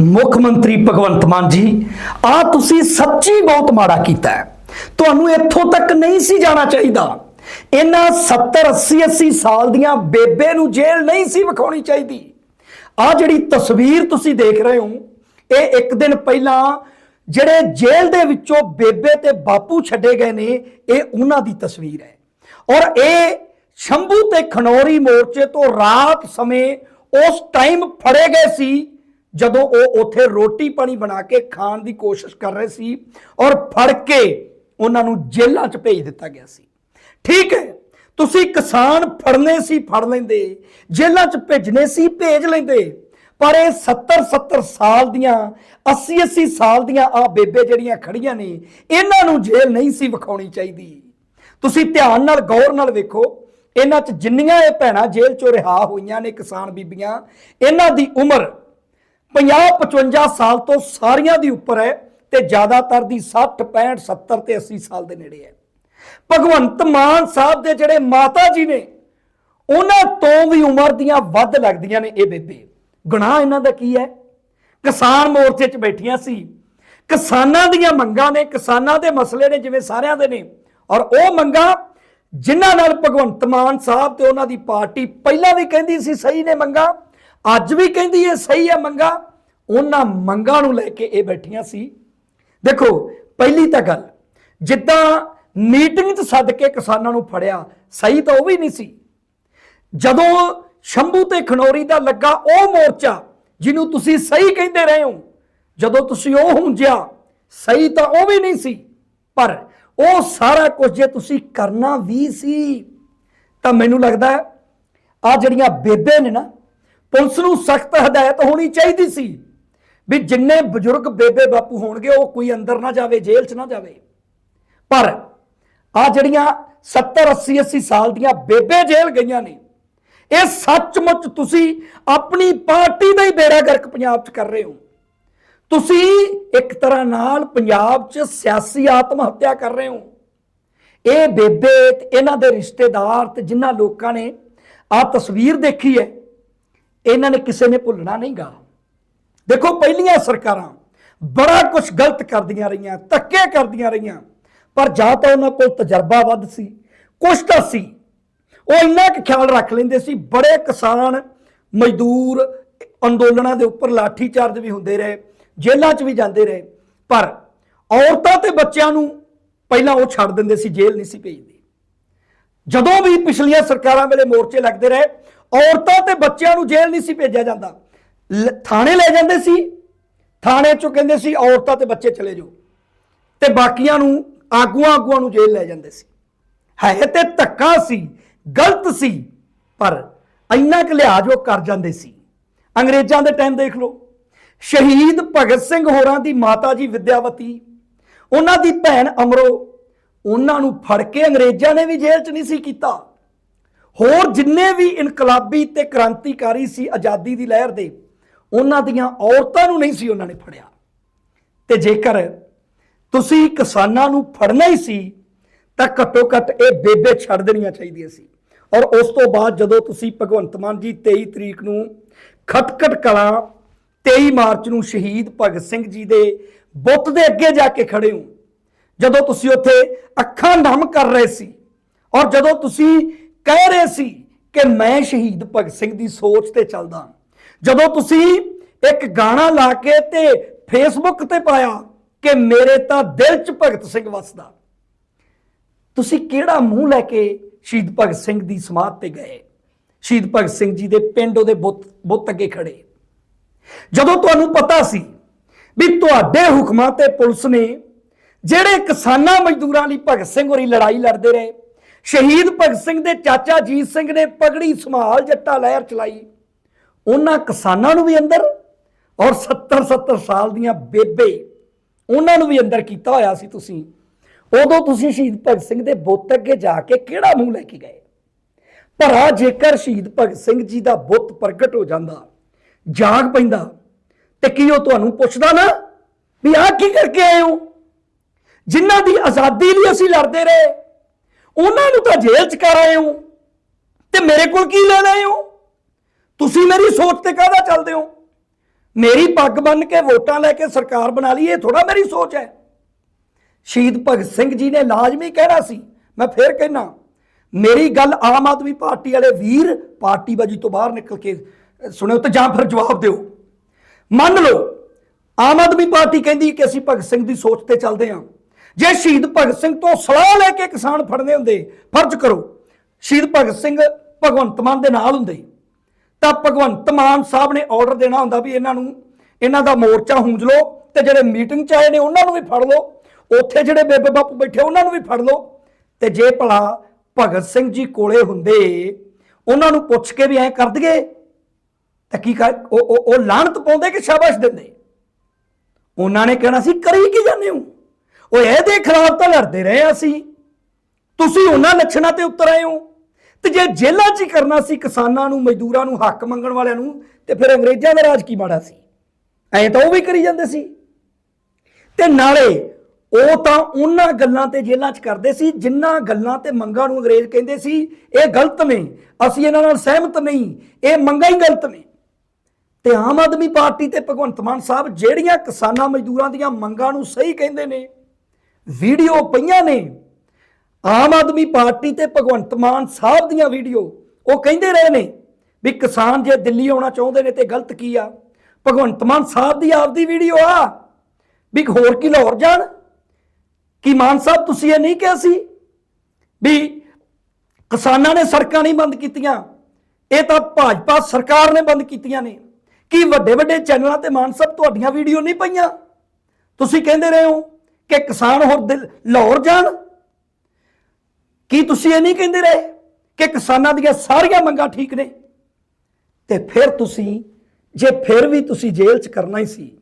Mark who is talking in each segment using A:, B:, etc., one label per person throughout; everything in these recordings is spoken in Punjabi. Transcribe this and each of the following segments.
A: ਮੁੱਖ ਮੰਤਰੀ ਭਗਵੰਤ ਮਾਨ ਜੀ, ਆ ਤੁਸੀਂ ਸੱਚੀ ਬਹੁਤ ਮਾੜਾ ਕੀਤਾ ਹੈ। ਤੁਹਾਨੂੰ ਇੱਥੋਂ ਤੱਕ ਨਹੀਂ ਸੀ ਜਾਣਾ ਚਾਹੀਦਾ। ਇਹਨਾਂ 70 80 80 ਸਾਲ ਦੀਆਂ ਬੇਬੇ ਨੂੰ ਜੇਲ੍ਹ ਨਹੀਂ ਸੀ ਵਿਖਾਉਣੀ ਚਾਹੀਦੀ। ਆ ਜਿਹੜੀ ਤਸਵੀਰ ਤੁਸੀਂ ਦੇਖ ਰਹੇ ਹੋ, ਇਹ ਇੱਕ ਦਿਨ ਪਹਿਲਾਂ ਜਿਹੜੇ ਜੇਲ੍ਹ ਦੇ ਵਿੱਚੋਂ ਬੇਬੇ ਤੇ ਬਾਪੂ ਛੱਡੇ ਗਏ ਨੇ, ਇਹ ਉਹਨਾਂ ਦੀ ਤਸਵੀਰ ਹੈ। ਔਰ ਇਹ ਸ਼ੰਭੂ ਤੇ ਖਨੌਰੀ ਮੋਰਚੇ ਤੋਂ ਰਾਤ ਸਮੇਂ ਉਸ ਟਾਈਮ ਫੜੇ ਗਏ ਸੀ ਜਦੋਂ ਉਹ ਉੱਥੇ ਰੋਟੀ ਪਾਣੀ ਬਣਾ ਕੇ ਖਾਣ ਦੀ ਕੋਸ਼ਿਸ਼ ਕਰ ਰਹੇ ਸੀ ਔਰ ਫੜ ਕੇ ਉਹਨਾਂ ਨੂੰ ਜੇਲ੍ਹਾਂ 'ਚ ਭੇਜ ਦਿੱਤਾ ਗਿਆ ਸੀ। ਠੀਕ ਹੈ, ਤੁਸੀਂ ਕਿਸਾਨ ਫੜਨੇ ਸੀ, ਫੜ ਲੈਂਦੇ, ਜੇਲ੍ਹਾਂ 'ਚ ਭੇਜਨੇ ਸੀ, ਭੇਜ ਲੈਂਦੇ, ਪਰ ਇਹ 70 70 ਸਾਲ ਦੀਆਂ 80 80 ਸਾਲ ਦੀਆਂ ਆ ਬੇਬੇ ਜਿਹੜੀਆਂ ਖੜੀਆਂ ਨੇ, ਇਹਨਾਂ ਨੂੰ ਜੇਲ੍ਹ ਨਹੀਂ ਸੀ ਵਿਖਾਉਣੀ ਚਾਹੀਦੀ। ਤੁਸੀਂ ਧਿਆਨ ਨਾਲ, ਗੌਰ ਨਾਲ ਵੇਖੋ, ਇਹਨਾਂ 'ਚ ਜਿੰਨੀਆਂ ਇਹ ਭੈਣਾਂ ਜੇਲ੍ਹ 'ਚੋਂ ਰਿਹਾ ਹੋਈਆਂ ਨੇ ਕਿਸਾਨ ਬੀਬੀਆਂ, ਇਹਨਾਂ ਦੀ ਉਮਰ 50 55 ਸਾਲ ਤੋਂ ਸਾਰੀਆਂ ਦੀ ਉੱਪਰ ਹੈ ਤੇ ਜ਼ਿਆਦਾਤਰ ਦੀ 60 65 70 ਤੇ 80 ਸਾਲ ਦੇ ਨੇੜੇ ਹੈ। ਭਗਵੰਤ ਮਾਨ ਸਾਹਿਬ ਦੇ ਜਿਹੜੇ ਮਾਤਾ ਜੀ ਨੇ, ਉਹਨਾਂ ਤੋਂ ਵੀ ਉਮਰ ਦੀਆਂ ਵੱਧ ਲੱਗਦੀਆਂ ਨੇ ਇਹ ਬੇਬੇ। ਗੁਨਾਹ ਇਹਨਾਂ ਦਾ ਕੀ ਹੈ? ਕਿਸਾਨ ਮੋਰਚੇ 'ਚ ਬੈਠੀਆਂ ਸੀ। ਕਿਸਾਨਾਂ ਦੀਆਂ ਮੰਗਾਂ ਨੇ, ਕਿਸਾਨਾਂ ਦੇ ਮਸਲੇ ਨੇ ਜਿਵੇਂ ਸਾਰਿਆਂ ਦੇ ਨੇ। ਔਰ ਉਹ ਮੰਗਾਂ ਜਿਨ੍ਹਾਂ ਨਾਲ ਭਗਵੰਤ ਮਾਨ ਸਾਹਿਬ ਤੇ ਉਹਨਾਂ ਦੀ ਪਾਰਟੀ ਪਹਿਲਾਂ ਵੀ ਕਹਿੰਦੀ ਸੀ ਸਹੀ ਨੇ ਮੰਗਾਂ ਅੱਜ ਵੀ ਕਹਿੰਦੀ ਹੈ ਸਹੀ ਹੈ ਮੰਗਾਂ। ਉਹਨਾਂ ਮੰਗਾਂ ਨੂੰ ਲੈ ਕੇ ਇਹ ਬੈਠੀਆਂ ਸੀ। ਦੇਖੋ, ਪਹਿਲੀ ਤਾਂ ਗੱਲ, ਜਿੱਦਾਂ ਮੀਟਿੰਗ 'ਚ ਸੱਦ ਕੇ ਕਿਸਾਨਾਂ ਨੂੰ ਫੜਿਆ, ਸਹੀ ਤਾਂ ਉਹ ਵੀ ਨਹੀਂ ਸੀ। ਜਦੋਂ ਸ਼ੰਭੂ ਤੇ ਖਨੌਰੀ ਦਾ ਲੱਗਾ ਉਹ ਮੋਰਚਾ, ਜਿਹਨੂੰ ਤੁਸੀਂ ਸਹੀ ਕਹਿੰਦੇ ਰਹੇ ਹੋ, ਜਦੋਂ ਤੁਸੀਂ ਉਹ ਹੁੰਜਿਆ, ਸਹੀ ਤਾਂ ਉਹ ਵੀ ਨਹੀਂ ਸੀ। ਪਰ ਉਹ ਸਾਰਾ ਕੁਝ ਜੇ ਤੁਸੀਂ ਕਰਨਾ ਵੀ ਸੀ, ਤਾਂ ਮੈਨੂੰ ਲੱਗਦਾ ਆ ਜਿਹੜੀਆਂ ਬੇਬੇ ਨੇ ਨਾ ਪੁਲਿਸ ਨੂੰ ਸਖਤ ਹਦਾਇਤ ਹੋਣੀ ਚਾਹੀਦੀ ਸੀ ਵੀ ਜਿੰਨੇ ਬਜ਼ੁਰਗ ਬੇਬੇ ਬਾਪੂ ਹੋਣਗੇ, ਉਹ ਕੋਈ ਅੰਦਰ ਨਾ ਜਾਵੇ, ਜੇਲ੍ਹ 'ਚ ਨਾ ਜਾਵੇ। ਪਰ ਆ ਜਿਹੜੀਆਂ 70 80 80 ਸਾਲ ਦੀਆਂ ਬੇਬੇ ਜੇਲ੍ਹ ਗਈਆਂ ਨੇ, ਇਹ ਸੱਚਮੁੱਚ ਤੁਸੀਂ ਆਪਣੀ ਪਾਰਟੀ ਦਾ ਹੀ ਬੇੜਾ ਗਰਕ ਪੰਜਾਬ 'ਚ ਕਰ ਰਹੇ ਹੋ। ਤੁਸੀਂ ਇੱਕ ਤਰ੍ਹਾਂ ਨਾਲ ਪੰਜਾਬ 'ਚ ਸਿਆਸੀ ਆਤਮ ਹੱਤਿਆ ਕਰ ਰਹੇ ਹੋ। ਇਹ ਬੇਬੇ ਤੇ ਇਹਨਾਂ ਦੇ ਰਿਸ਼ਤੇਦਾਰ ਤੇ ਜਿਨ੍ਹਾਂ ਲੋਕਾਂ ਨੇ ਆ ਤਸਵੀਰ ਦੇਖੀ ਹੈ ਇਹਨਾਂ ਨੇ ਕਿਸੇ ਨੇ ਭੁੱਲਣਾ ਨਹੀਂਗਾ। ਦੇਖੋ, ਪਹਿਲੀਆਂ ਸਰਕਾਰਾਂ ਬੜਾ ਕੁਝ ਗਲਤ ਕਰਦੀਆਂ ਰਹੀਆਂ, ਧੱਕੇ ਕਰਦੀਆਂ ਰਹੀਆਂ, ਪਰ ਜਾਂ ਤਾਂ ਉਹਨਾਂ ਕੋਲ ਤਜਰਬਾ ਵੱਧ ਸੀ, ਕੁਛ ਤਾਂ ਸੀ। ਉਹ ਇੰਨਾ ਕੁ ਖਿਆਲ ਰੱਖ ਲੈਂਦੇ ਸੀ, ਬੜੇ ਕਿਸਾਨ ਮਜ਼ਦੂਰ ਅੰਦੋਲਨਾਂ ਦੇ ਉੱਪਰ ਲਾਠੀ ਚਾਰਜ ਵੀ ਹੁੰਦੇ ਰਹੇ, ਜੇਲ੍ਹਾਂ 'ਚ ਵੀ ਜਾਂਦੇ ਰਹੇ, ਪਰ ਔਰਤਾਂ ਤੇ ਬੱਚਿਆਂ ਨੂੰ ਪਹਿਲਾਂ ਉਹ ਛੱਡ ਦਿੰਦੇ ਸੀ, ਜੇਲ੍ਹ ਨਹੀਂ ਸੀ ਭੇਜਦੇ। ਜਦੋਂ ਵੀ ਪਿਛਲੀਆਂ ਸਰਕਾਰਾਂ ਵੇਲੇ ਮੋਰਚੇ ਲੱਗਦੇ ਰਹੇ ਔਰਤਾਂ ਤੇ ਬੱਚਿਆਂ ਨੂੰ ਜੇਲ੍ਹ ਨਹੀਂ ਸੀ ਭੇਜਿਆ ਜਾਂਦਾ। ਲ- ਥਾਣੇ ਲੈ ਜਾਂਦੇ ਸੀ, ਥਾਣੇ ਚੋਂ ਕਹਿੰਦੇ ਸੀ, ਔਰਤਾਂ ਤੇ ਬੱਚੇ ਚਲੇ ਜਾਓ। ਤੇ ਬਾਕੀਆਂ ਨੂੰ ਆਗੂਆਂ ਆਗੂਆਂ ਨੂੰ ਜੇਲ੍ਹ ਲੈ ਜਾਂਦੇ ਸੀ। ਹੈ ਤੇ ਧੱਕਾ ਸੀ, ਗਲਤ ਸੀ, ਪਰ ਇੰਨਾ ਕੁ ਲਿਹਾਜ਼ ਉਹ ਕਰ ਜਾਂਦੇ ਸੀ। ਅੰਗਰੇਜ਼ਾਂ ਦੇ ਟਾਈਮ ਦੇਖ ਲਓ। ਸ਼ਹੀਦ ਭਗਤ ਸਿੰਘ ਹੋਰਾਂ ਦੀ ਮਾਤਾ ਜੀ ਵਿਦਿਆਵਤੀ, ਉਹਨਾਂ ਦੀ ਭੈਣ ਅਮਰੋ, ਉਹਨਾਂ ਨੂੰ ਫੜ ਕੇ ਅੰਗਰੇਜ਼ਾਂ ਨੇ ਵੀ ਜੇਲ੍ਹ 'ਚ ਨਹੀਂ ਸੀ ਕੀਤਾ। ਹੋਰ ਜਿੰਨੇ ਵੀ ਇਨਕਲਾਬੀ ਤੇ ਕ੍ਰਾਂਤੀਕਾਰੀ ਸੀ ਆਜ਼ਾਦੀ ਦੀ ਲਹਿਰ ਦੇ, ਉਹਨਾਂ ਦੀਆਂ ਔਰਤਾਂ ਨੂੰ ਨਹੀਂ ਸੀ ਉਹਨਾਂ ਨੇ ਫੜਿਆ। ਤੇ ਜੇਕਰ ਤੁਸੀਂ ਕਿਸਾਨਾਂ ਨੂੰ ਫੜਨਾ ਹੀ ਸੀ, ਤਾਂ ਘੱਟੋ ਘੱਟ ਇਹ ਬੇਬੇ ਛੱਡ ਦੇਣੀਆਂ ਚਾਹੀਦੀਆਂ ਸੀ। ਔਰ ਉਸ ਤੋਂ ਬਾਅਦ ਜਦੋਂ ਤੁਸੀਂ ਭਗਵੰਤ ਮਾਨ ਜੀ 23 ਤਰੀਕ ਨੂੰ ਖਟਕਟ ਕਲਾਂ 23 ਮਾਰਚ ਨੂੰ ਸ਼ਹੀਦ ਭਗਤ ਸਿੰਘ ਜੀ ਦੇ ਬੁੱਤ ਦੇ ਅੱਗੇ ਜਾ ਕੇ ਖੜੇ ਹੋ, ਜਦੋਂ ਤੁਸੀਂ ਉੱਥੇ ਅੱਖਾਂ ਨਮ ਕਰ ਰਹੇ ਸੀ, ਔਰ ਜਦੋਂ ਤੁਸੀਂ ਕਹਿ ਰਹੇ ਸੀ ਕਿ ਮੈਂ ਸ਼ਹੀਦ ਭਗਤ ਸਿੰਘ ਦੀ ਸੋਚ ਤੇ ਚੱਲਦਾ ਜਦੋਂ ਤੁਸੀਂ ਇੱਕ ਗਾਣਾ ਲਾ ਕੇ ਤੇ ਫੇਸਬੁੱਕ ਤੇ ਪਾਇਆ ਕਿ ਮੇਰੇ ਤਾਂ ਦਿਲ 'ਚ ਭਗਤ ਸਿੰਘ ਵਸਦਾ, ਤੁਸੀਂ ਕਿਹੜਾ ਮੂੰਹ ਲੈ ਕੇ ਸ਼ਹੀਦ ਭਗਤ ਸਿੰਘ ਦੀ ਸਮਾਧ ਤੇ ਗਏ? ਸ਼ਹੀਦ ਭਗਤ ਸਿੰਘ ਜੀ ਦੇ ਪਿੰਡ ਉਹਦੇ ਬੁੱਤ ਬੁੱਤ ਅੱਗੇ ਖੜੇ। ਜਦੋਂ ਤੁਹਾਨੂੰ ਪਤਾ ਸੀ ਵੀ ਤੁਹਾਡੇ ਹੁਕਮਾਂ ਤੇ ਪੁਲਿਸ ਨੇ ਜਿਹੜੇ ਕਿਸਾਨਾਂ ਮਜ਼ਦੂਰਾਂ ਲਈ ਭਗਤ ਸਿੰਘ ਹੋਰੀ ਲੜਾਈ ਲੜਦੇ ਰਹੇ ਸ਼ਹੀਦ ਭਗਤ ਸਿੰਘ ਦੇ ਚਾਚਾ ਜੀਤ ਸਿੰਘ ਨੇ ਪਗੜੀ ਸੰਭਾਲ ਜੱਟਾ ਲਹਿਰ ਚਲਾਈ। ਉਹਨਾਂ ਕਿਸਾਨਾਂ ਨੂੰ ਵੀ ਅੰਦਰ ਔਰ 70 70 ਸਾਲ ਦੀਆਂ ਬੇਬੇ, ਉਹਨਾਂ ਨੂੰ ਵੀ ਅੰਦਰ ਕੀਤਾ ਹੋਇਆ ਸੀ ਤੁਸੀਂ। ਉਦੋਂ ਤੁਸੀਂ ਸ਼ਹੀਦ ਭਗਤ ਸਿੰਘ ਦੇ ਬੁੱਤ ਅੱਗੇ ਜਾ ਕੇ ਕਿਹੜਾ ਮੂੰਹ ਲੈ ਕੇ ਗਏ? ਭਰਾ ਜੇਕਰ ਸ਼ਹੀਦ ਭਗਤ ਸਿੰਘ ਜੀ ਦਾ ਬੁੱਤ ਪ੍ਰਗਟ ਹੋ ਜਾਂਦਾ, ਜਾਗ ਪੈਂਦਾ, ਤੇ ਕੀ ਉਹ ਤੁਹਾਨੂੰ ਪੁੱਛਦਾ ਨਾ ਵੀ ਆਹ ਕੀ ਕਰਕੇ ਆਏ ਹੋ? ਜਿਨ੍ਹਾਂ ਦੀ ਆਜ਼ਾਦੀ ਲਈ ਅਸੀਂ ਲੜਦੇ ਰਹੇ ਉਹਨਾਂ ਨੂੰ ਤਾਂ ਜੇਲ੍ਹ ਚ ਕਰ ਆਏ ਹੋ। ਤੇ ਮੇਰੇ ਕੋਲ ਕੀ ਲੈਣ ਆਏ ਹੋ? ਤੁਸੀਂ ਮੇਰੀ ਸੋਚ ਤੇ ਕਾਹਦਾ ਚੱਲਦੇ ਹੋ? ਮੇਰੀ ਪੱਗ ਬੰਨ ਕੇ ਵੋਟਾਂ ਲੈ ਕੇ ਸਰਕਾਰ ਬਣਾ ਲਈ, ਇਹ ਥੋੜਾ ਮੇਰੀ ਸੋਚ ਹੈ। ਸ਼ਹੀਦ ਭਗਤ ਸਿੰਘ ਜੀ ਨੇ ਲਾਜ਼ਮੀ ਕਹਿਣਾ ਸੀ, ਮੈਂ ਫੇਰ ਕਹਿਣਾ ਮੇਰੀ ਗੱਲ ਆਮ ਆਦਮੀ ਪਾਰਟੀ ਵਾਲੇ ਵੀਰ ਪਾਰਟੀ ਬਾਜੀ ਤੋਂ ਬਾਹਰ ਨਿਕਲ ਕੇ ਸੁਣਿਓ ਤੇ ਜਾਂ ਫਿਰ ਜਵਾਬ ਦਿਓ। ਮੰਨ ਲਓ, ਆਮ ਆਦਮੀ ਪਾਰਟੀ ਕਹਿੰਦੀ ਕਿ ਅਸੀਂ ਭਗਤ ਸਿੰਘ ਦੀ ਸੋਚ ਤੇ ਚੱਲਦੇ ਹਾਂ। ਜੇ ਸ਼ਹੀਦ ਭਗਤ ਸਿੰਘ ਤੋਂ ਸਲਾਹ ਲੈ ਕੇ ਕਿਸਾਨ ਫੜਨੇ ਹੁੰਦੇ, ਫਰਜ਼ ਕਰੋ, ਸ਼ਹੀਦ ਭਗਤ ਸਿੰਘ ਭਗਵੰਤ ਮਾਨ ਦੇ ਨਾਲ ਹੁੰਦੇ। ਤਾਂ ਭਗਵੰਤ ਮਾਨ ਸਾਹਿਬ ਨੇ ਆਰਡਰ ਦੇਣਾ ਹੁੰਦਾ ਵੀ ਇਹਨਾਂ ਨੂੰ, ਇਹਨਾਂ ਦਾ ਮੋਰਚਾ ਹੁੰਜ ਲਓ ਤੇ ਜਿਹੜੇ ਮੀਟਿੰਗ ਚ ਆਏ ਨੇ ਉਹਨਾਂ ਨੂੰ ਵੀ ਫੜ ਲਓ, ਉੱਥੇ ਜਿਹੜੇ ਬੇਬੇ ਬਾਪੂ ਬੈਠੇ ਉਹਨਾਂ ਨੂੰ ਵੀ ਫੜ ਲਓ। ਤੇ ਜੇ ਭਲਾ ਭਗਤ ਸਿੰਘ ਜੀ ਕੋਲੇ ਹੁੰਦੇ, ਉਹਨਾਂ ਨੂੰ ਪੁੱਛ ਕੇ ਵੀ ਐਂ ਕਰ ਦਈਏ, ਤਾਂ ਕੀ ਕਰ, ਉਹ ਉਹ- ਉਹ ਲਾਹਨਤ ਪਾਉਂਦੇ ਕਿ ਸ਼ਾਬਾਸ਼ ਦਿੰਦੇ? ਉਹਨਾਂ ਨੇ ਕਹਿਣਾ ਸੀ, ਕਰੀ ਕੀ ਜਾਂਦੇ ਹੋ? ਉਹ ਇਹਦੇ ਖਿਲਾਫ ਤਾਂ ਲੜਦੇ ਰਹੇ ਅਸੀਂ। ਤੁਸੀਂ ਉਹਨਾਂ ਲੱਛਣਾਂ ਤੇ ਉਤਰ ਆਏ ਹੋ। ਤੇ ਜੇ ਜੇਲ੍ਹਾਂ 'ਚ ਹੀ ਕਰਨਾ ਸੀ ਕਿਸਾਨਾਂ ਨੂੰ, ਮਜ਼ਦੂਰਾਂ ਨੂੰ, ਹੱਕ ਮੰਗਣ ਵਾਲਿਆਂ ਨੂੰ, ਤੇ ਫਿਰ ਅੰਗਰੇਜ਼ਾਂ ਦਾ ਰਾਜ ਕੀ ਮਾੜਾ ਸੀ? ਐਂ ਤਾਂ ਉਹ ਵੀ ਕਰੀ ਜਾਂਦੇ ਸੀ। ਤੇ ਨਾਲੇ ਉਹ ਤਾਂ ਉਹਨਾਂ ਗੱਲਾਂ ਤੇ ਜੇਲ੍ਹਾਂ 'ਚ ਕਰਦੇ ਸੀ ਜਿਨ੍ਹਾਂ ਗੱਲਾਂ ਤੇ ਮੰਗਾਂ ਨੂੰ ਅੰਗਰੇਜ਼ ਕਹਿੰਦੇ ਸੀ, ਇਹ ਗਲਤ ਨੇ। ਅਸੀਂ ਇਹਨਾਂ ਨਾਲ ਸਹਿਮਤ ਨਹੀਂ, ਇਹ ਮੰਗਾਂ ਹੀ ਗਲਤ ਨੇ। ਤੇ ਆਮ ਆਦਮੀ ਪਾਰਟੀ ਤੇ ਭਗਵੰਤ ਮਾਨ ਸਾਹਿਬ ਜਿਹੜੀਆਂ ਕਿਸਾਨਾਂ, ਮਜ਼ਦੂਰਾਂ ਦੀਆਂ ਮੰਗਾਂ ਨੂੰ ਸਹੀ ਕਹਿੰਦੇ ਨੇ ਵੀਡੀਓ ਪਈਆਂ ਨੇ। ਆਮ ਆਦਮੀ ਪਾਰਟੀ ਤੇ ਭਗਵੰਤ ਮਾਨ ਸਾਹਿਬ ਦੀਆਂ ਵੀਡੀਓ, ਉਹ ਕਹਿੰਦੇ ਰਹੇ ਨੇ ਵੀ ਕਿਸਾਨ ਜੇ ਦਿੱਲੀ ਆਉਣਾ ਚਾਹੁੰਦੇ ਨੇ ਤੇ ਗਲਤ ਕੀ ਆ? ਭਗਵੰਤ ਮਾਨ ਸਾਹਿਬ ਦੀ ਆਪਦੀ ਵੀਡੀਓ ਆ, ਵੀ ਹੋਰ ਕੀ ਲਾਹੌਰ ਜਾਣ? ਕੀ ਮਾਨ ਸਾਹਿਬ ਤੁਸੀਂ ਇਹ ਨਹੀਂ ਕਿਹਾ ਸੀ ਵੀ ਕਿਸਾਨਾਂ ਨੇ ਸੜਕਾਂ ਨਹੀਂ ਬੰਦ ਕੀਤੀਆਂ? ਇਹ ਤਾਂ ਭਾਜਪਾ ਸਰਕਾਰ ਨੇ ਬੰਦ ਕੀਤੀਆਂ ਨੇ। ਕੀ ਵੱਡੇ ਵੱਡੇ ਚੈਨਲਾਂ ਤੇ ਮਾਨ ਸਾਹਿਬ ਤੁਹਾਡੀਆਂ ਵੀਡੀਓ ਨਹੀਂ ਪਈਆਂ? ਤੁਸੀਂ ਕਹਿੰਦੇ ਰਹੇ ਹੋ। ਕਿ ਕਿਸਾਨ ਹੋਰ ਦਿਲ- ਲਾਹੌਰ ਜਾਣ? ਕੀ ਤੁਸੀਂ ਇਹ ਨਹੀਂ ਕਹਿੰਦੇ ਰਹੇ ਕਿ ਕਿਸਾਨਾਂ ਦੀਆਂ ਸਾਰੀਆਂ ਮੰਗਾਂ ਠੀਕ ਨੇ? ਤੇ ਫਿਰ ਤੁਸੀਂ, ਜੇ ਫਿਰ ਵੀ ਤੁਸੀਂ ਜੇਲ੍ਹ 'ਚ ਕਰਨਾ ਹੀ ਸੀ,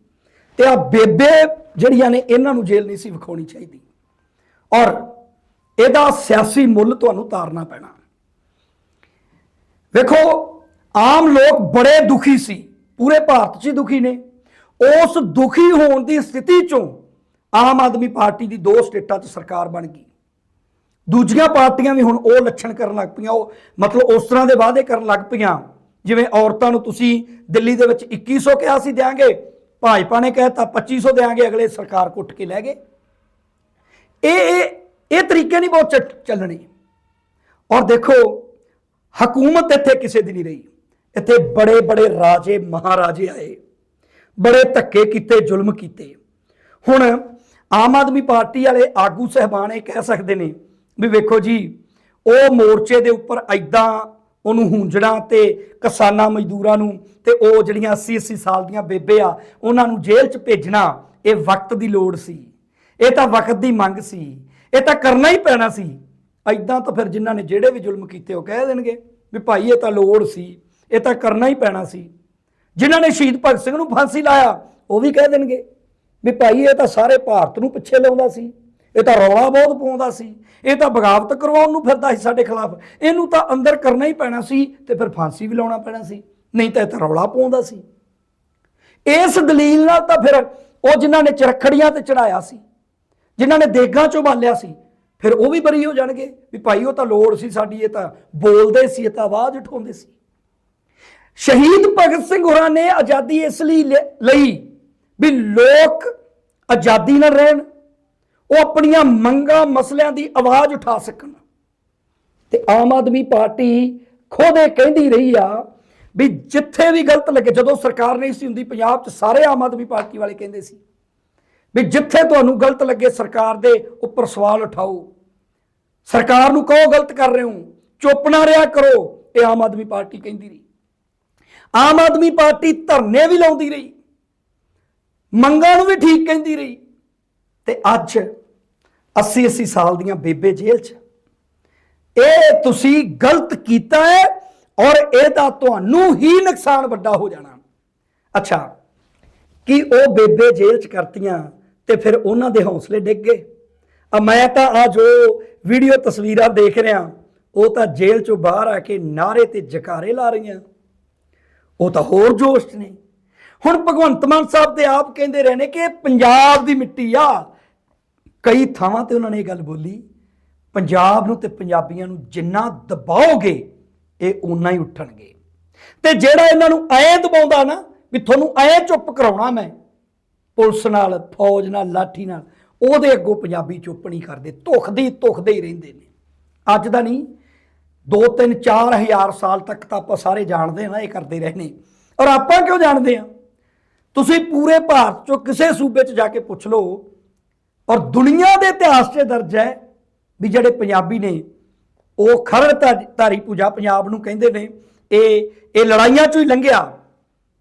A: ਤੇ ਆ ਬੇਬੇ ਜਿਹੜੀਆਂ ਨੇ ਇਹਨਾਂ ਨੂੰ ਜੇਲ੍ਹ ਨਹੀਂ ਸੀ ਵਿਖਾਉਣੀ ਚਾਹੀਦੀ। ਔਰ ਇਹਦਾ ਸਿਆਸੀ ਮੁੱਲ ਤੁਹਾਨੂੰ ਤਾਰਨਾ ਪੈਣਾ। ਵੇਖੋ, ਆਮ ਲੋਕ ਬੜੇ ਦੁਖੀ ਸੀ। ਪੂਰੇ ਭਾਰਤ 'ਚ ਹੀ ਦੁਖੀ ਨੇ। ਉਸ ਦੁਖੀ ਹੋਣ ਦੀ ਸਥਿਤੀ 'ਚੋਂ ਆਮ ਆਦਮੀ ਪਾਰਟੀ ਦੀ ਦੋ ਸਟੇਟਾਂ 'ਚ ਸਰਕਾਰ ਬਣ ਗਈ। ਦੂਜੀਆਂ ਪਾਰਟੀਆਂ ਵੀ ਹੁਣ ਉਹ ਲੱਛਣ ਕਰਨ ਲੱਗ ਪਈਆਂ, ਉਹ ਮਤਲਬ ਉਸ ਤਰ੍ਹਾਂ ਦੇ ਵਾਅਦੇ ਕਰਨ ਲੱਗ ਪਈਆਂ। ਜਿਵੇਂ ਔਰਤਾਂ ਨੂੰ ਤੁਸੀਂ ਦਿੱਲੀ ਦੇ ਵਿੱਚ 2100 ਕਿਹਾ ਸੀ ਦਿਆਂਗੇ, ਭਾਜਪਾ ਨੇ ਕਹਿਤਾ 2500 ਦਿਆਂਗੇ, ਅਗਲੇ ਸਰਕਾਰ ਕੁੱਟ ਕੇ ਲੈ ਗਏ। ਇਹ ਇਹ ਇਹ ਤਰੀਕੇ ਨਹੀਂ ਬਹੁਤ ਚੱਲ- ਚੱਲਣੇ। ਔਰ ਦੇਖੋ, ਹਕੂਮਤ ਇੱਥੇ ਕਿਸੇ ਦੀ ਨਹੀਂ ਰਹੀ। ਇੱਥੇ ਬੜੇ ਬੜੇ ਰਾਜੇ, ਮਹਾਰਾਜੇ ਆਏ। ਬੜੇ ਧੱਕੇ ਕੀਤੇ, ਜ਼ੁਲਮ ਕੀਤੇ। ਹੁਣ ਆਮ ਆਦਮੀ ਪਾਰਟੀ ਵਾਲੇ ਆਗੂ ਸਹਿਬਾਨ ਇਹ ਕਹਿ ਸਕਦੇ ਨੇ ਵੀ ਵੇਖੋ ਜੀ, ਉਹ ਮੋਰਚੇ ਦੇ ਉੱਪਰ ਐਦਾਂ ਉਹਨੂੰ ਹੁੰਜਣਾ ਤੇ ਕਿਸਾਨਾਂ ਮਜ਼ਦੂਰਾਂ ਨੂੰ ਤੇ ਉਹ ਜਿਹੜੀਆਂ 80 80 ਸਾਲ ਦੀਆਂ ਬੇਬੇ ਆ, ਉਹਨਾਂ ਨੂੰ ਜੇਲ੍ਹ 'ਚ ਭੇਜਣਾ ਇਹ ਵਕਤ ਦੀ ਲੋੜ ਸੀ। ਇਹ ਤਾਂ ਵਕਤ ਦੀ ਮੰਗ ਸੀ। ਇਹ ਤਾਂ ਕਰਨਾ ਹੀ ਪੈਣਾ ਸੀ। ਐਦਾਂ ਤਾਂ ਫਿਰ ਜਿਨ੍ਹਾਂ ਨੇ ਜਿਹੜੇ ਵੀ ਜ਼ੁਲਮ ਕੀਤੇ ਉਹ ਕਹਿ ਦੇਣਗੇ ਵੀ ਭਾਈ ਇਹ ਤਾਂ ਲੋੜ ਸੀ, ਇਹ ਤਾਂ ਕਰਨਾ ਹੀ ਪੈਣਾ ਸੀ। ਜਿਨ੍ਹਾਂ ਨੇ ਸ਼ਹੀਦ ਭਗਤ ਸਿੰਘ ਨੂੰ ਫਾਂਸੀ ਲਾਇਆ, ਉਹ ਵੀ ਕਹਿ ਦੇਣਗੇ। ਵੀ ਭਾਈ ਇਹ ਤਾਂ ਸਾਰੇ ਭਾਰਤ ਨੂੰ ਪਿੱਛੇ ਲਾਉਂਦਾ ਸੀ। ਇਹ ਤਾਂ ਰੌਲਾ ਬਹੁਤ ਪਾਉਂਦਾ ਸੀ। ਇਹ ਤਾਂ ਬਗਾਵਤ ਕਰਵਾਉਣ ਨੂੰ ਫਿਰਦਾ ਸੀ ਸਾਡੇ ਖਿਲਾਫ। ਇਹਨੂੰ ਤਾਂ ਅੰਦਰ ਕਰਨਾ ਹੀ ਪੈਣਾ ਸੀ ਤੇ ਫਿਰ ਫਾਂਸੀ ਵੀ ਲਾਉਣਾ ਪੈਣਾ ਸੀ। ਨਹੀਂ ਤਾਂ ਇਹ ਤਾਂ ਰੌਲਾ ਪਾਉਂਦਾ ਸੀ। ਇਸ ਦਲੀਲ ਨਾਲ ਤਾਂ ਫਿਰ ਉਹ ਜਿਨ੍ਹਾਂ ਨੇ ਚਰਖੜੀਆਂ ਤੇ ਚੜਾਇਆ ਸੀ, ਜਿਨ੍ਹਾਂ ਨੇ ਦੇਗਾਂ ਚੋਂ ਬਾਲਿਆ ਸੀ, ਫਿਰ ਉਹ ਵੀ ਬਰੀ ਹੋ ਜਾਣਗੇ ਵੀ ਭਾਈ ਉਹ ਤਾਂ ਲੋੜ ਸੀ ਸਾਡੀ, ਇਹ ਤਾਂ ਬੋਲਦੇ ਸੀ, ਇਹ ਤਾਂ ਆਵਾਜ਼ ਉਠਾਉਂਦੇ ਸੀ। ਸ਼ਹੀਦ ਭਗਤ ਸਿੰਘ ਹੋਰਾਂ ਨੇ ਆਜ਼ਾਦੀ ਇਸ ਲਈ ਲ- ਲਈ ਵੀ ਲੋਕ ਆਜ਼ਾਦੀ ਨਾਲ ਰਹਿਣ, ਉਹ ਆਪਣੀਆਂ ਮੰਗਾਂ, ਮਸਲਿਆਂ ਦੀ ਆਵਾਜ਼ ਉਠਾ ਸਕਣ। ਤੇ ਆਮ ਆਦਮੀ ਪਾਰਟੀ ਖੁਦ ਇਹ ਕਹਿੰਦੀ ਰਹੀ ਆ ਵੀ ਜਿੱਥੇ ਵੀ ਗਲਤ ਲੱਗੇ, ਜਦੋਂ ਸਰਕਾਰ ਨਹੀਂ ਸੀ ਹੁੰਦੀ, ਪੰਜਾਬ 'ਚ ਸਾਰੇ ਆਮ ਆਦਮੀ ਪਾਰਟੀ ਵਾਲੇ ਕਹਿੰਦੇ ਸੀ ਵੀ ਜਿੱਥੇ ਤੁਹਾਨੂੰ ਗਲਤ ਲੱਗੇ, ਸਰਕਾਰ ਦੇ ਉੱਪਰ ਸਵਾਲ ਉਠਾਓ। ਸਰਕਾਰ ਨੂੰ ਕਹੋ ਗਲਤ ਕਰ ਰਹੇ ਹੋ, ਚੁੱਪ ਨਾ ਰਿਹਾ ਕਰੋ, ਇਹ ਆਮ ਆਦਮੀ ਪਾਰਟੀ ਕਹਿੰਦੀ ਰਹੀ। ਆਮ ਆਦਮੀ ਪਾਰਟੀ ਧਰਨੇ ਵੀ ਲਾਉਂਦੀ ਰਹੀ। ਮੰਗਾਂ ਨੂੰ ਵੀ ਠੀਕ ਕਹਿੰਦੀ ਰਹੀ। ਤੇ ਅੱਜ 80 80 ਸਾਲ ਦੀਆਂ ਬੇਬੇ ਜੇਲ੍ਹ 'ਚ। ਇਹ ਤੁਸੀਂ ਗਲਤ ਕੀਤਾ ਹੈ ਔਰ ਇਹਦਾ ਤੁਹਾਨੂੰ ਹੀ ਨੁਕਸਾਨ ਵੱਡਾ ਹੋ ਜਾਣਾ। ਅੱਛਾ, ਕਿ ਉਹ ਬੇਬੇ ਜੇਲ੍ਹ 'ਚ ਕਰਤੀਆਂ ਤੇ ਫਿਰ ਉਹਨਾਂ ਦੇ ਹੌਸਲੇ ਡਿੱਗ ਗਏ? ਆ ਮੈਂ ਤਾਂ ਆ ਜੋ ਵੀਡੀਓ ਤਸਵੀਰਾਂ ਦੇਖ ਰਿਹਾ। ਉਹ ਤਾਂ ਜੇਲ੍ਹ 'ਚੋਂ ਬਾਹਰ ਆ ਕੇ ਨਾਰੇ ਤੇ ਜਕਾਰੇ ਲਾ ਰਹੀਆਂ। ਉਹ ਤਾਂ ਹੋਰ ਜੋਸ਼ ਨੇ। ਹੁਣ ਭਗਵੰਤ ਮਾਨ ਸਾਹਿਬ ਤੇ ਆਪ ਕਹਿੰਦੇ ਰਹੇ ਨੇ ਕਿ ਇਹ ਪੰਜਾਬ ਦੀ ਮਿੱਟੀ ਆ। ਕਈ ਥਾਵਾਂ ਤੇ ਉਹਨਾਂ ਨੇ ਇਹ ਗੱਲ ਬੋਲੀ, ਪੰਜਾਬ ਨੂੰ ਤੇ ਪੰਜਾਬੀਆਂ ਨੂੰ ਜਿੰਨਾ ਦਬਾਓਗੇ, ਇਹ ਓਨਾ ਹੀ ਉੱਠਣਗੇ। ਤੇ ਜਿਹੜਾ ਇਹਨਾਂ ਨੂੰ ਐਂ ਦਬਾਉਂਦਾ ਨਾ, ਵੀ ਤੁਹਾਨੂੰ ਐ ਚੁੱਪ ਕਰਾਉਣਾ ਮੈਂ, ਪੁਲਿਸ ਨਾਲ, ਫੌਜ ਨਾਲ, ਲਾਠੀ ਨਾਲ, ਉਹਦੇ ਅੱਗੋਂ ਪੰਜਾਬੀ ਚੁੱਪ ਨਹੀਂ ਕਰਦੇ, ਧੁਖਦੇ ਹੀ ਧੁਖਦੇ ਹੀ ਰਹਿੰਦੇ ਨੇ। ਅੱਜ ਦਾ ਨਹੀਂ 2 3 4000 ਸਾਲ ਤੱਕ ਤਾਂ ਆਪਾਂ ਸਾਰੇ ਜਾਣਦੇ ਹਾਂ ਨਾ, ਇਹ ਕਰਦੇ ਰਹੇ ਨੇ। ਔਰ ਆਪਾਂ ਕਿਉਂ ਜਾਣਦੇ ਹਾਂ? ਤੁਸੀਂ ਪੂਰੇ ਭਾਰਤ ਚੋਂ ਕਿਸੇ ਸੂਬੇ 'ਚ ਜਾ ਕੇ ਪੁੱਛ ਲਓ ਔਰ ਦੁਨੀਆ ਦੇ ਇਤਿਹਾਸ 'ਚ ਦਰਜ ਹੈ ਵੀ ਜਿਹੜੇ ਪੰਜਾਬੀ ਨੇ, ਉਹ ਖਰੜ ਧਾ- ਧਾਰੀ ਪੂਜਾ ਪੰਜਾਬ ਨੂੰ ਕਹਿੰਦੇ ਨੇ। ਇਹ ਇਹ ਲੜਾਈਆਂ 'ਚੋਂ ਹੀ ਲੰਘਿਆ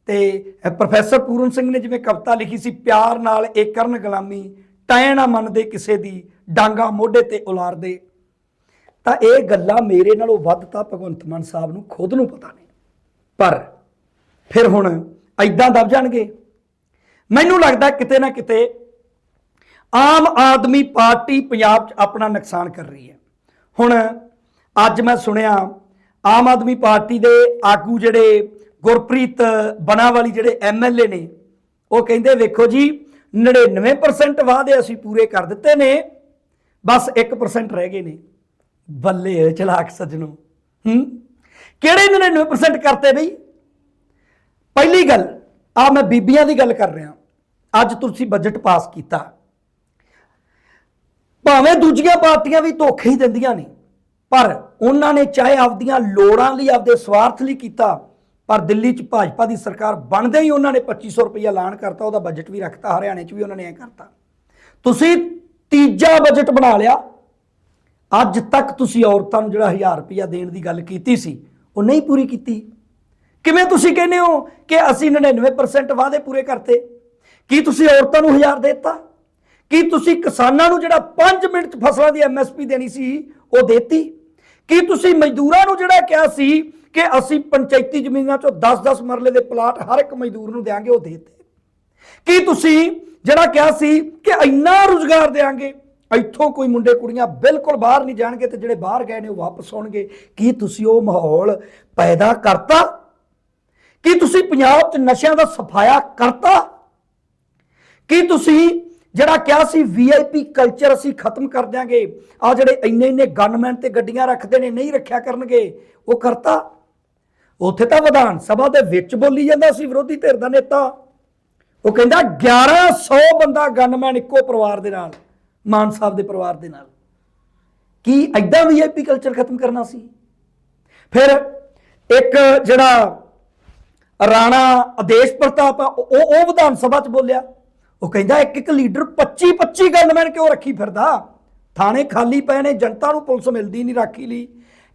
A: ਤੇ ਪ੍ਰੋਫੈਸਰ ਪੂਰਨ ਸਿੰਘ ਨੇ ਜਿਵੇਂ ਕਵਿਤਾ ਲਿਖੀ ਸੀ, ਪਿਆਰ ਨਾਲ ਇਹ ਕਰਨ ਗੁਲਾਮੀ ਟਾਇ ਨਾ ਮੰਨਦੇ ਕਿਸੇ ਦੀ, ਡਾਂਗਾ ਮੋਢੇ ਤੇ ਉਲਾਰਦੇ ਤਾਂ ਇਹ ਗੱਲਾਂ ਮੇਰੇ ਨਾਲੋਂ ਵੱਧ ਤਾਂ ਭਗਵੰਤ ਮਾਨ ਸਾਹਿਬ ਨੂੰ ਖੁਦ ਨੂੰ ਪਤਾ ਨੇ। ਪਰ ਫਿਰ ਹੁਣ ਐਦਾਂ ਦਬ ਜਾਣਗੇ। ਮੈਨੂੰ ਲੱਗਦਾ ਕਿਤੇ ਨਾ ਕਿਤੇ ਆਮ ਆਦਮੀ ਪਾਰਟੀ ਪੰਜਾਬ 'ਚ ਆਪਣਾ ਨੁਕਸਾਨ ਕਰ ਰਹੀ ਹੈ। ਹੁਣ ਅੱਜ ਮੈਂ ਸੁਣਿਆ, ਆਮ ਆਦਮੀ ਪਾਰਟੀ ਦੇ ਆਗੂ ਜਿਹੜੇ ਗੁਰਪ੍ਰੀਤ ਬਨਾਵਾਲੀ ਜਿਹੜੇ ਐਮਐਲਏ ਨੇ, ਉਹ ਕਹਿੰਦੇ, ਵੇਖੋ ਜੀ 99% ਵਾਅਦੇ ਅਸੀਂ ਪੂਰੇ ਕਰ ਦਿੱਤੇ ਨੇ, ਬਸ 1% ਰਹਿ ਗਏ ਨੇ। ਬੱਲੇ ਚਲਾਕ ਸੱਜਣੋ। ਹੂੰ? ਕਿਹੜੇ 99% ਕਰਤੇ ਬਈ? ਪਹਿਲੀ ਗੱਲ ਆ ਮੈਂ ਬੀਬੀਆਂ ਦੀ ਗੱਲ ਕਰ ਰਿਹਾ। ਅੱਜ ਤੁਸੀਂ ਬਜਟ ਪਾਸ ਕੀਤਾ। ਭਾਵੇਂ ਦੂਜੀਆਂ ਪਾਰਟੀਆਂ ਵੀ ਧੋਖੇ ਹੀ ਦਿੰਦੀਆਂ ਨੇ, ਪਰ ਉਹਨਾਂ ਨੇ ਚਾਹੇ ਆਪਦੀਆਂ ਲੋੜਾਂ ਲਈ ਆਪਦੇ ਸਵਾਰਥ ਲਈ ਕੀਤਾ, ਪਰ ਦਿੱਲੀ 'ਚ ਭਾਜਪਾ ਦੀ ਸਰਕਾਰ ਬਣਦੇ ਹੀ ਉਹਨਾਂ ਨੇ 2500 ਰੁਪਈਆ ਐਲਾਨ ਕਰਤਾ, ਉਹਦਾ ਬਜਟ ਵੀ ਰੱਖਤਾ, ਹਰਿਆਣੇ 'ਚ ਵੀ ਉਹਨਾਂ ਨੇ ਐ ਕਰਤਾ। ਤੁਸੀਂ ਤੀਜਾ ਬਜਟ ਬਣਾ ਲਿਆ। ਅੱਜ ਤੱਕ ਤੁਸੀਂ ਔਰਤਾਂ ਨੂੰ ਜਿਹੜਾ 1000 ਰੁਪਈਆ ਦੇਣ ਦੀ ਗੱਲ ਕੀਤੀ ਸੀ, ਉਹ ਨਹੀਂ ਪੂਰੀ ਕੀਤੀ। ਕਿਵੇਂ ਤੁਸੀਂ ਕਹਿੰਦੇ ਹੋ ਕਿ ਅਸੀਂ 99% ਵਾਅਦੇ ਪੂਰੇ ਕਰਤੇ? ਕੀ ਤੁਸੀਂ ਔਰਤਾਂ ਨੂੰ 1000 ਦਿੱਤਾ? ਕੀ ਤੁਸੀਂ ਕਿਸਾਨਾਂ ਨੂੰ ਜਿਹੜਾ 5 ਮਿੰਟ 'ਚ ਫਸਲਾਂ ਦੀ ਐਮਐਸਪੀ ਦੇਣੀ ਸੀ, ਉਹ ਦੇਤੀ? ਕੀ ਤੁਸੀਂ ਮਜ਼ਦੂਰਾਂ ਨੂੰ ਜਿਹੜਾ ਕਿਹਾ ਸੀ ਕਿ ਅਸੀਂ ਪੰਚਾਇਤੀ ਜ਼ਮੀਨਾਂ 'ਚੋਂ 10-10 ਮਰਲੇ ਦੇ ਪਲਾਟ ਹਰ ਇੱਕ ਮਜ਼ਦੂਰ ਨੂੰ ਦੇਾਂਗੇ ਉਹ ਦੇਤੇ? ਕੀ ਤੁਸੀਂ ਜਿਹੜਾ ਕਿਹਾ ਸੀ ਕਿ ਇੰਨਾ ਰੁਜ਼ਗਾਰ ਦੇਾਂਗੇ ਇੱਥੋਂ ਕੋਈ ਮੁੰਡੇ ਕੁੜੀਆਂ ਬਿਲਕੁਲ ਬਾਹਰ ਨਹੀਂ ਜਾਣਗੇ ਤੇ ਜਿਹੜੇ ਬਾਹਰ ਗਏ ਨੇ ਉਹ ਵਾਪਸ ਆਉਣਗੇ? ਕੀ ਤੁਸੀਂ ਉਹ ਮਾਹੌਲ ਪੈਦਾ ਕਰਤਾ? ਕੀ ਤੁਸੀਂ ਪੰਜਾਬ 'ਚ ਨਸ਼ਿਆਂ ਦਾ ਸਫਾਇਆ ਕਰਤਾ? ਕੀ ਤੁਸੀਂ ਜਿਹੜਾ ਕਿਹਾ ਸੀ ਵੀਆਈਪੀ ਕਲਚਰ ਅਸੀਂ ਖਤਮ ਕਰ ਦਿਆਂਗੇ ਆ ਜਿਹੜੇ ਇੰਨੇ ਇੰਨੇ ਗਨਮੈਨ ਤੇ ਗੱਡੀਆਂ ਰੱਖਦੇ ਨੇ, ਨਹੀਂ ਰੱਖਿਆ ਕਰਨਗੇ, ਉਹ ਕਰਤਾ? ਉੱਥੇ ਤਾਂ ਵਿਧਾਨ ਸਭਾ ਦੇ ਵਿੱਚ ਬੋਲੀ ਜਾਂਦਾ ਸੀ ਵਿਰੋਧੀ ਧਿਰ ਦਾ ਨੇਤਾ। ਉਹ ਕਹਿੰਦਾ 1100 ਬੰਦਾ ਗਨਮੈਨ ਇੱਕੋ ਪਰਿਵਾਰ ਦੇ ਨਾਲ, ਮਾਨ ਸਾਹਿਬ ਦੇ ਪਰਿਵਾਰ ਦੇ ਨਾਲ। ਕੀ ਐਦਾਂ ਵੀਆਈਪੀ ਕਲਚਰ ਖਤਮ ਕਰਨਾ ਸੀ? ਫਿਰ ਇੱਕ ਜਿਹੜਾ ਰਾਣਾ ਆਦੇਸ਼ ਪ੍ਰਤਾਪ ਆ, ਉਹ ਉਹ ਵਿਧਾਨ ਸਭਾ 'ਚ ਬੋਲਿਆ। ਉਹ ਕਹਿੰਦਾ ਇੱਕ ਇੱਕ ਲੀਡਰ 25 25 ਗਨਮੈਨ ਕਿਉਂ ਰੱਖੀ ਫਿਰਦਾ। ਥਾਣੇ ਖਾਲੀ ਪਏ ਨੇ ਜਨਤਾ ਨੂੰ ਪੁਲਿਸ ਮਿਲਦੀ ਨਹੀਂ ਰਾਖੀ ਲਈ।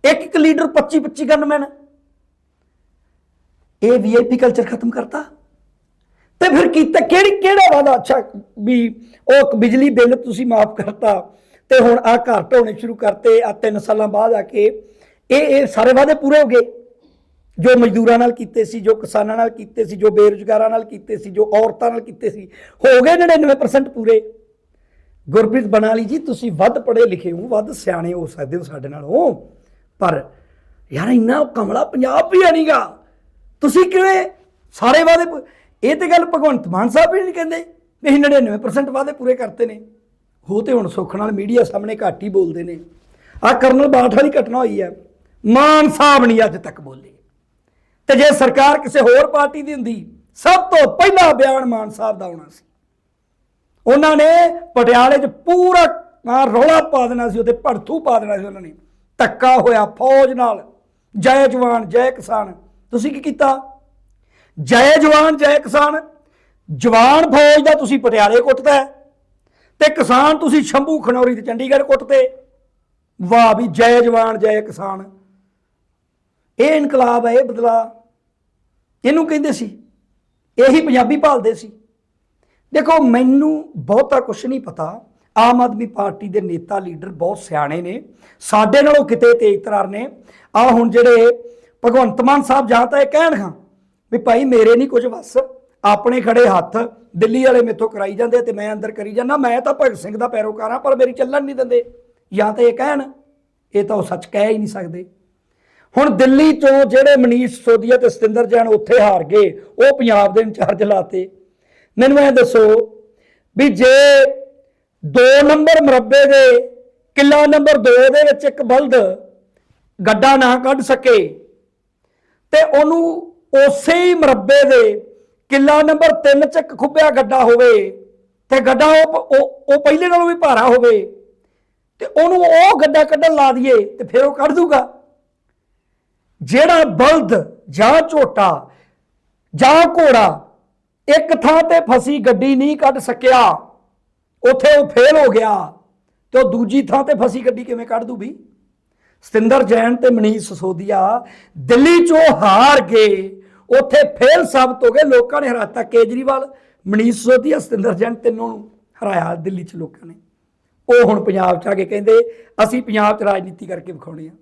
A: ਇੱਕ ਇੱਕ ਲੀਡਰ 25 25 ਗਨਮੈਨ ਇਹ ਵੀਆਈਪੀ ਕਲਚਰ ਖਤਮ ਕਰਤਾ। ਤੇ ਫਿਰ ਕੀਤਾ ਕਿਹੜੀ ਕਿਹੜਾ ਵਾਦਾ ਅੱਛਾ ਵੀ ਉਹ ਬਿਜਲੀ ਬਿੱਲ ਤੁਸੀਂ ਮਾਫ ਕਰਤਾ ਤੇ ਹੁਣ ਆ ਘਰ ਢੋਣੇ ਸ਼ੁਰੂ ਕਰਤੇ ਆ ਤਿੰਨ ਸਾਲਾਂ ਬਾਅਦ ਆ ਕੇ। ਇਹ ਇਹ ਸਾਰੇ ਵਾਅਦੇ ਪੂਰੇ ਹੋ ਗਏ। ਜੋ ਮਜ਼ਦੂਰਾਂ ਨਾਲ ਕੀਤੇ ਸੀ, ਜੋ ਕਿਸਾਨਾਂ ਨਾਲ ਕੀਤੇ ਸੀ, ਜੋ ਬੇਰੁਜ਼ਗਾਰਾਂ ਨਾਲ ਕੀਤੇ ਸੀ, ਜੋ ਔਰਤਾਂ ਨਾਲ ਕੀਤੇ ਸੀ, ਹੋ ਗਏ 99% ਪੂਰੇ। ਗੁਰਪ੍ਰੀਤ ਬਨਾਲੀ ਜੀ, ਤੁਸੀਂ ਵੱਧ ਪੜ੍ਹੇ ਲਿਖੇ ਹੋ, ਵੱਧ ਸਿਆਣੇ ਹੋ ਸਕਦੇ ਹੋ ਸਾਡੇ ਨਾਲੋਂ। ਪਰ ਯਾਰ ਇੰਨਾ ਕਮਲਾ ਪੰਜਾਬ ਵੀ ਹੈ ਨਹੀਂਗਾ ਤੁਸੀਂ ਕਿਵੇਂ ਸਾਰੇ ਵਾਅਦੇ ਇਹ ਤੇ ਗੱਲ ਭਗਵੰਤ ਮਾਨ ਸਾਹਿਬ ਵੀ ਨਹੀਂ ਕਹਿੰਦੇ ਵੀ ਅਸੀਂ 99% ਵਾਅਦੇ ਪੂਰੇ ਕਰਤੇ ਨੇ। ਉਹ ਤੇ ਹੁਣ ਸੁੱਖ ਨਾਲ ਮੀਡੀਆ ਸਾਹਮਣੇ ਘੱਟ ਹੀ ਬੋਲਦੇ ਨੇ। ਆ ਕਰਨਲ ਬਾਠ ਵਾਲੀ ਘਟਨਾ ਹੋਈ ਹੈ। ਮਾਨ ਸਾਹਿਬ ਨਹੀਂ ਅੱਜ ਤੱਕ ਬੋਲੇ। ਤੇ ਜੇ ਸਰਕਾਰ ਕਿਸੇ ਹੋਰ ਪਾਰਟੀ ਦੀ ਹੁੰਦੀ ਸਭ ਤੋਂ ਪਹਿਲਾ ਬਿਆਨ ਮਾਨ ਸਾਹਿਬ ਦਾ ਆਉਣਾ ਸੀ। ਉਹਨਾਂ ਨੇ ਪਟਿਆਲੇ 'ਚ ਪੂਰਾ ਰੌਲਾ ਪਾ ਦੇਣਾ ਸੀ ਉਹਦੇ ਭੜਥੂ ਪਾ ਦੇਣਾ ਸੀ ਉਹਨਾਂ ਨੇ। ਧੱਕਾ ਹੋਇਆ ਫੌਜ ਨਾਲ। ਜੈ ਜਵਾਨ ਜੈ ਕਿਸਾਨ। ਤੁਸੀਂ ਕੀ ਕੀਤਾ? ਜੈ ਜਵਾਨ ਜੈ ਕਿਸਾਨ। ਜਵਾਨ ਫੌਜ ਦਾ ਤੁਸੀਂ ਪਟਿਆਲੇ ਕੁੱਟਦਾ ਹੈ, ਤੇ ਕਿਸਾਨ ਤੁਸੀਂ ਸ਼ੰਭੂ ਖਨੌਰੀ ਤੇ ਚੰਡੀਗੜ੍ਹ ਕੁੱਟਦੇ ਵਾਹ ਵੀ ਜੈ ਜਵਾਨ ਜੈ ਕਿਸਾਨ। ਇਹ ਇਨਕਲਾਬ ਹੈ ਇਹ ਬਦਲਾ ਇਹਨੂੰ ਕਹਿੰਦੇ ਸੀ। ਇਹੀ ਪੰਜਾਬੀ ਭਾਲਦੇ ਸੀ। ਦੇਖੋ, ਮੈਨੂੰ ਬਹੁਤਾ ਕੁਝ ਨਹੀਂ ਪਤਾ। ਆਮ ਆਦਮੀ ਪਾਰਟੀ ਦੇ ਨੇਤਾ, ਲੀਡਰ ਬਹੁਤ ਸਿਆਣੇ ਨੇ। ਸਾਡੇ ਨਾਲੋਂ ਕਿਤੇ ਤੇਜ਼ ਤਰਾਰ ਨੇ। ਆ ਹੁਣ ਜਿਹੜੇ ਭਗਵੰਤ ਮਾਨ ਸਾਹਿਬ ਜਾਂ ਤਾਂ ਇਹ ਕਹਿਣ ਹਾਂ ਵੀ ਭਾਈ ਮੇਰੇ ਨਹੀਂ ਕੁਝ ਬਸ ਆਪਣੇ ਖੜੇ ਹੱਥ ਦਿੱਲੀ ਵਾਲੇ ਮੇਥੋਂ ਕਰਾਈ ਜਾਂਦੇ ਤੇ ਮੈਂ ਅੰਦਰ ਕਰੀ ਜਾਂਦਾ। ਮੈਂ ਤਾਂ ਭਗਤ ਸਿੰਘ ਦਾ ਪੈਰੋਕਾਰ ਹਾਂ, ਪਰ ਮੇਰੀ ਚੱਲਣ ਨਹੀਂ ਦਿੰਦੇ। ਜਾਂ ਤਾਂ ਇਹ ਕਹਿਣ। ਇਹ ਤਾਂ ਉਹ ਸੱਚ ਕਹਿ ਹੀ ਨਹੀਂ ਸਕਦੇ। ਹੁਣ ਦਿੱਲੀ ਤੋਂ ਜਿਹੜੇ ਮਨੀਸ਼ ਸੋਦੀਆ ਤੇ ਸਤਿੰਦਰ ਜੈਨ ਉੱਥੇ ਹਾਰ ਗਏ, ਉਹ ਪੰਜਾਬ ਦੇ ਇੰਚਾਰਜ ਲਾਤੇ। ਮੈਨੂੰ ਇਹ ਦੱਸੋ ਵੀ ਜੇ 2 ਨੰਬਰ ਮਰੱਬੇ ਦੇ, ਕਿੱਲਾ ਨੰਬਰ 2 ਦੇ ਵਿੱਚ ਇੱਕ ਬਲਦ ਗੱਡਾ ਨਾ ਕੱਢ ਸਕੇ, ਤੇ ਉਹਨੂੰ ਉਸੇ ਹੀ ਮਰੱਬੇ ਦੇ ਕਿੱਲਾ ਨੰਬਰ 3 ਚ ਇੱਕ ਖੁੱਬਿਆ ਗੱਡਾ ਹੋਵੇ, ਤੇ ਗੱਡਾ ਉਹ ਉਹ ਉਹ ਪਹਿਲੇ ਨਾਲੋਂ ਵੀ ਭਾਰਾ ਹੋਵੇ, ਤੇ ਉਹਨੂੰ ਉਹ ਗੱਡਾ ਕੱਢਣ ਲਾ ਦਈਏ, ਤੇ ਫਿਰ ਉਹ ਕੱਢ ਦੂਗਾ। ਜਿਹੜਾ ਬਲਦ ਜਾਂ ਝੋਟਾ ਜਾਂ ਘੋੜਾ ਇੱਕ ਥਾਂ ਤੇ ਫਸੀ ਗੱਡੀ ਨਹੀਂ ਕੱਢ ਸਕਿਆ, ਉੱਥੇ ਉਹ ਫੇਲ ਹੋ ਗਿਆ, ਤੇ ਉਹ ਦੂਜੀ ਥਾਂ ਤੇ ਫਸੀ ਗੱਡੀ ਕਿਵੇਂ ਕੱਢ ਦੂ ਵੀ ਸਤਿੰਦਰ ਜੈਨ ਤੇ ਮਨੀਸ਼ ਸਸੋਦੀਆ ਦਿੱਲੀ ਚੋਂ ਹਾਰ ਗਏ, ਉੱਥੇ ਫੇਲ ਸਾਬਤ ਹੋ ਗਏ, ਲੋਕਾਂ ਨੇ ਹਰਾਤਾ ਕੇਜਰੀਵਾਲ, ਮਨੀਸ਼ ਸਸੋਦੀਆ, ਸਤਿੰਦਰ ਜੈਨ ਤਿੰਨੋਂ ਨੂੰ ਹਰਾਇਆ ਦਿੱਲੀ 'ਚ ਲੋਕਾਂ ਨੇ। ਉਹ ਹੁਣ ਪੰਜਾਬ 'ਚ ਆ ਕੇ ਕਹਿੰਦੇ, ਅਸੀਂ ਪੰਜਾਬ 'ਚ ਰਾਜਨੀਤੀ ਕਰਕੇ ਵਿਖਾਉਣੀ ਆ।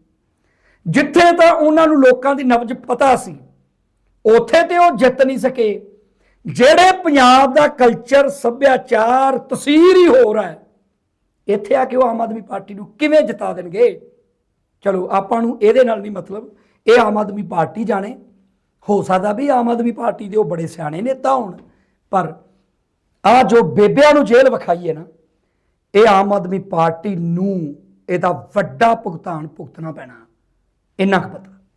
A: ਜਿੱਥੇ ਤਾਂ ਉਹਨਾਂ ਨੂੰ ਲੋਕਾਂ ਦੀ ਨਬਜ ਪਤਾ ਸੀ, ਉੱਥੇ ਤੇ ਉਹ ਜਿੱਤ ਨਹੀਂ ਸਕੇ। ਜਿਹੜੇ ਪੰਜਾਬ ਦਾ ਕਲਚਰ ਸੱਭਿਆਚਾਰ ਤਸਵੀਰ ਹੀ ਹੋਰ ਹੈ, ਇੱਥੇ ਆ ਕੇ ਉਹ ਆਮ ਆਦਮੀ ਪਾਰਟੀ ਨੂੰ ਕਿਵੇਂ ਜਿਤਾ ਦੇਣਗੇ? ਚਲੋ, ਆਪਾਂ ਨੂੰ ਇਹਦੇ ਨਾਲ ਨਹੀਂ ਮਤਲਬ, ਇਹ ਆਮ ਆਦਮੀ ਪਾਰਟੀ ਜਾਣੇ। ਹੋ ਸਕਦਾ ਵੀ ਆਮ ਆਦਮੀ ਪਾਰਟੀ ਦੇ ਉਹ ਬੜੇ ਸਿਆਣੇ ਨੇਤਾ ਹੋਣ, ਪਰ ਆ ਜੋ ਬੇਬਿਆਂ ਨੂੰ ਜੇਲ੍ਹ ਵਿਖਾਈ ਹੈ ਨਾ, ਇਹ ਆਮ ਆਦਮੀ ਪਾਰਟੀ ਨੂੰ ਇਹਦਾ ਵੱਡਾ ਭੁਗਤਾਨ ਭੁਗਤਣਾ ਪੈਣਾ। ਇੰਨਾ ਕੁ ਪਤਾ